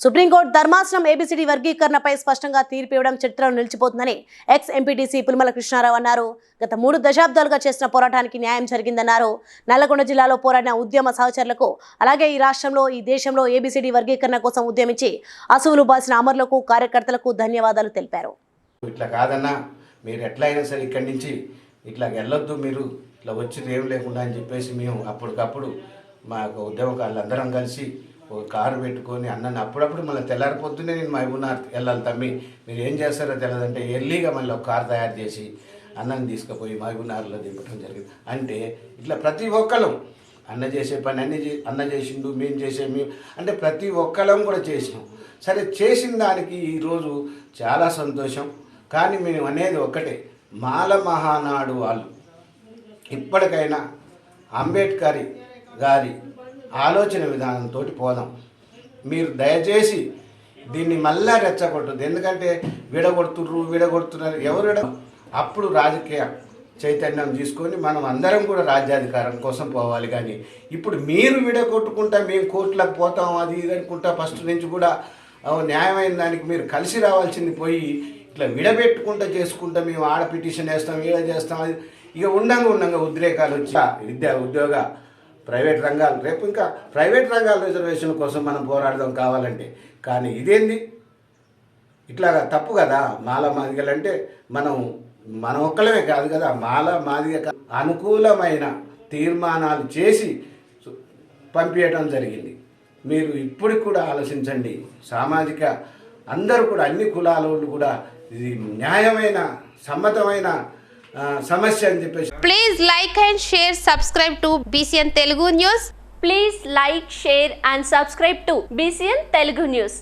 Supreme court ధర్మాసనం A B C D వర్గీకరణపై స్పష్టంగా తీర్పు ఇవ్వడం చరిత్రలో నిలిచిపోతుందని ఎక్స్ ఎంపీటీసీ పులిమల కృష్ణారావు అన్నారు. గత మూడు దశాబ్దాలుగా చేసిన పోరాటానికి న్యాయం జరిగిందన్నారు. నల్లగొండ జిల్లాలో పోరాడిన ఉద్యమ సహచరులకు అలాగే ఈ రాష్ట్రంలో ఈ దేశంలో ఏబిసిడి వర్గీకరణ కోసం ఉద్యమించి అసువులు బాసిన అమరులకు కార్యకర్తలకు ధన్యవాదాలు తెలిపారు. ఇట్లా కాదన్నా మీరు ఎట్లయినా సరే ఇక్కడి నుంచి ఇట్లా వెళ్ళొద్దు మీరు ఇట్లా వచ్చి ఏం లేకుండా అని చెప్పేసి మేము అప్పటికప్పుడు మా యొక్క ఉద్యమకారులు అందరం కలిసి ఒక కారు పెట్టుకొని అన్నని అప్పుడప్పుడు మళ్ళీ తెల్లారిపోతున్నే పొద్దునే నేను మహబూబ్నార్ వెళ్ళాలి తమ్మి. మీరు ఏం చేస్తారో తెలియదంటే ఎర్లీగా మళ్ళీ ఒక కారు తయారు చేసి అన్నని తీసుకుపోయి మహబూబ్నార్లో దింపడం జరిగింది. అంటే ఇట్లా ప్రతి ఒక్కరు అన్న చేసే పని అన్ని చే- అన్న చేసిండు మేము చేసే మేము అంటే ప్రతి ఒక్కరం కూడా చేసినాం. సరే చేసిన దానికి ఈరోజు చాలా సంతోషం. కానీ మేము అనేది ఒక్కటే. మాల మహానాడు వాళ్ళు. ఇప్పటికైనా అంబేద్కర్ గారి ఆలోచన విధానంతో పోదాం. మీరు దయచేసి దీన్ని మళ్ళా రెచ్చగొట్టద్దు. ఎందుకంటే విడగొడుతుర్రు విడగొడుతున్నారు ఎవరు విడ? అప్పుడు రాజకీయ చైతన్యం తీసుకొని మనం అందరం కూడా రాజ్యాధికారం కోసం పోవాలి కానీ ఇప్పుడు మీరు విడగొట్టుకుంటా మేము కోర్టులకు పోతాం అది ఇది అనుకుంటా ఫస్ట్ నుంచి కూడా న్యాయమైన దానికి మీరు కలిసి రావాల్సింది పోయి ఇట్లా విడబెట్టుకుంటా చేసుకుంటా మేము ఆడ పిటిషన్ వేస్తాం ఈడ చేస్తాం అది ఇక ఉండంగా ఉండంగా ఉద్రేకాలు వచ్చి విద్యా ఉద్యోగ ప్రైవేట్ రంగాలు. రేపు ఇంకా ప్రైవేట్ రంగాల రిజర్వేషన్ కోసం మనం పోరాడదాం కావాలంటే. కానీ ఇదేంది? ఇట్లాగా తప్పు కదా? మాల మాదిగలంటే మనం మన ఒక్కలమే కాదు కదా? మాల మాదిగ అనుకూలమైన తీర్మానాలు చేసి పంపించడం జరిగింది. మీరు ఇప్పటికి కూడా ఆలోచించండి. సామాజిక అందరూ కూడా అన్ని కులాల వాళ్ళు కూడా ఇది న్యాయమైన సమ్మతమైన సమస్య అని చెప్పేసి. Please like and share subscribe to BCN Telugu news please like share and subscribe to BCN Telugu news